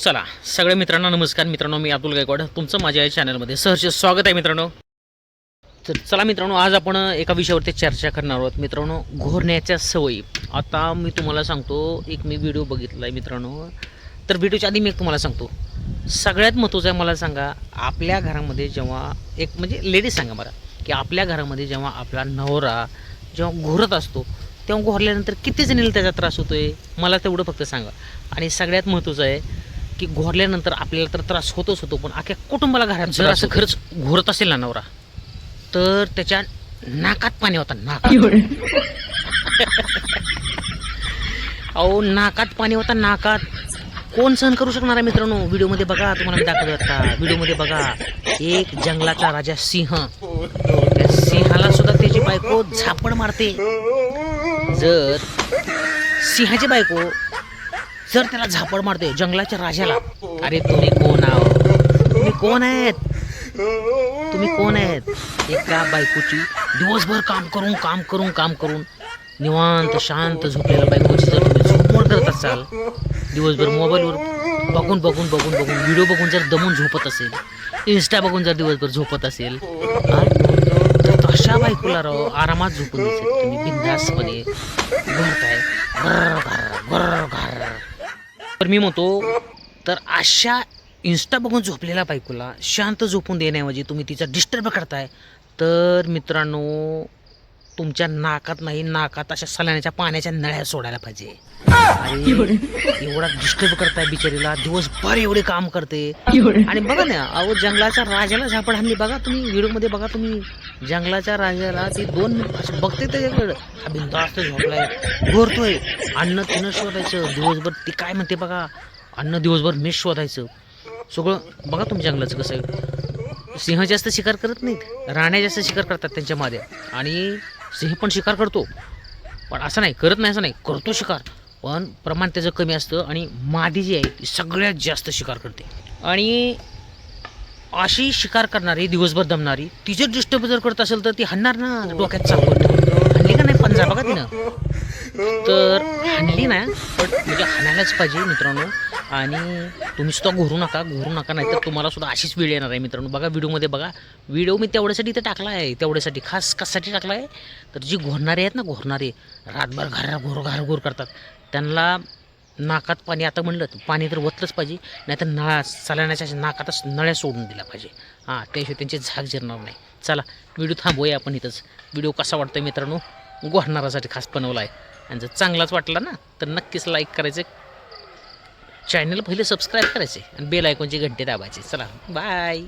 चला सगळ्या मित्रांना नमस्कार. मित्रांनो मी अतुल गायकवाड. तुमचं माझ्या या चॅनलमध्ये सहर्ष स्वागत आहे मित्रांनो. तर चला मित्रांनो आज आपण एका विषयावरती चर्चा करणार आहोत. मित्रांनो घोरण्याच्या सवयी. आता मी तुम्हाला सांगतो एक मी व्हिडिओ बघितला आहे मित्रांनो. तर व्हिडिओच्या आधी मी एक तुम्हाला सांगतो. सगळ्यात महत्त्वाचं आहे मला सांगा आपल्या घरामध्ये जेव्हा एक म्हणजे लेडीज सांगा मला की आपल्या घरामध्ये जेव्हा आपला नवरा जेव्हा घोरत असतो तेव्हा घोरल्यानंतर किती जणीला त्याचा त्रास होतो आहे मला तेवढं फक्त सांगा. आणि सगळ्यात महत्त्वाचं आहे की घोरल्यानंतर आपल्याला तर त्रास होतोच होतो पण अख्ख्या कुटुंबाला घरात जर असं खरंच घोरत असेल ना नवरा तर त्याच्या नाकात पाणी होता नाकात. अहो नाकात पाणी होता नाकात. कोण सहन करू शकणार आहे मित्रांनो? व्हिडिओमध्ये बघा तुम्हाला मी दाखवत आता. व्हिडिओमध्ये बघा एक जंगलाचा राजा सिंह. त्या सिंहाला सुद्धा त्याची बायको झापड मारते. जर सिंहाची बायको जर त्याला झापड मारते जंगलाच्या राजाला. अरे तुम्ही कोण आहो? तुम्ही कोण आहेत? तुम्ही कोण आहेत? एका बायकोची दिवसभर काम करून काम करून काम करून निवांत शांत झोपलेल्या बायकोची जर तुम्ही झोपमोड करत असाल दिवसभर मोबाईलवर बघून बघून बघून बघून व्हिडिओ बघून जर दमून झोपत असेल इन्स्टा बघून जर दिवसभर झोपत असेल तर तशा बायकोला राव आरामात झोपून दिसेल तुम्ही. बिंदासपणे भरताय तर मी म्हणतो तर अशा इन्स्टा बघून झोपलेल्या बायकोला शांत झोपून देण्याऐवजी तुम्ही तिचा डिस्टर्ब करताय तर मित्रांनो तुमच्या नाकात नाही नाकात अशा सलाण्याच्या पाण्याच्या नळ्या सोडायला पाहिजे. आणि एवढा डिस्टर्ब करताय बिचारीला. दिवसभर एवढे काम करते. आणि बघा ना अहो जंगलाच्या राजाला झापड हाणली. बघा तुम्ही व्हिडिओमध्ये बघा तुम्ही. जंगलाच्या राजाला ती दोन असं बघते त्याच्याकडं हा बिंदास्त झोपलाय. घोरतोय. अन्न तिनं शोधायचं. दिवसभर ती काय म्हणते बघा? अन्न दिवसभर मीच शोधायचं. सगळं बघा तुम्ही जंगलाचं कसं आहे. सिंह जास्त शिकार करत नाहीत. राण्या जास्त शिकार करतात त्यांच्या माद्या आणि सिंह पण शिकार करतो. पण असं नाही करत नाही असं नाही करतो शिकार. पण प्रमाण त्याचं कमी असतं आणि मादी जी आहे ती सगळ्यात जास्त शिकार करते. आणि अशी शिकार करणारी दिवसभर दमणारी ती जर डिस्टर्ब जर करत असेल तर ती हणणार ना डोक्यात चाकून का नाही पंजा बघा तिनं. तर हाणली ना पण म्हणजे हाणायलाच पाहिजे मित्रांनो. आणि तुम्ही सुद्धा घोरू नका घोरू नका नाही तर तुम्हाला सुद्धा अशीच वेळ येणार आहे मित्रांनो. बघा व्हिडिओमध्ये बघा व्हिडिओ मी तेवढ्यासाठी इथं टाकला आहे तेवढ्यासाठी खास कशासाठी टाकला आहे? तर जी घोरणारे आहेत ना घोरणारे रातभर घरा घोर घार घोर करतात. त्यांना नाकात पाणी आता म्हणलं तर पाणी तर वतलंच पाहिजे नाहीतर नळा चालण्याच्या नाकातच नळ्या सोडून दिल्या पाहिजे. हां त्याशिवाय त्यांची झाक जिरणार नाही. चला व्हिडिओ थांबूया आपण इथंच. व्हिडिओ कसा वाटतो मित्रांनो? गोहणारासाठी खास बनवला आहे. आणि जर चांगलाच वाटला ना तर नक्कीच लाईक करायचं. चॅनल पहिले सबस्क्राईब करायचे आणि बेल आयकॉनची घंटे दाबायचे. चला बाय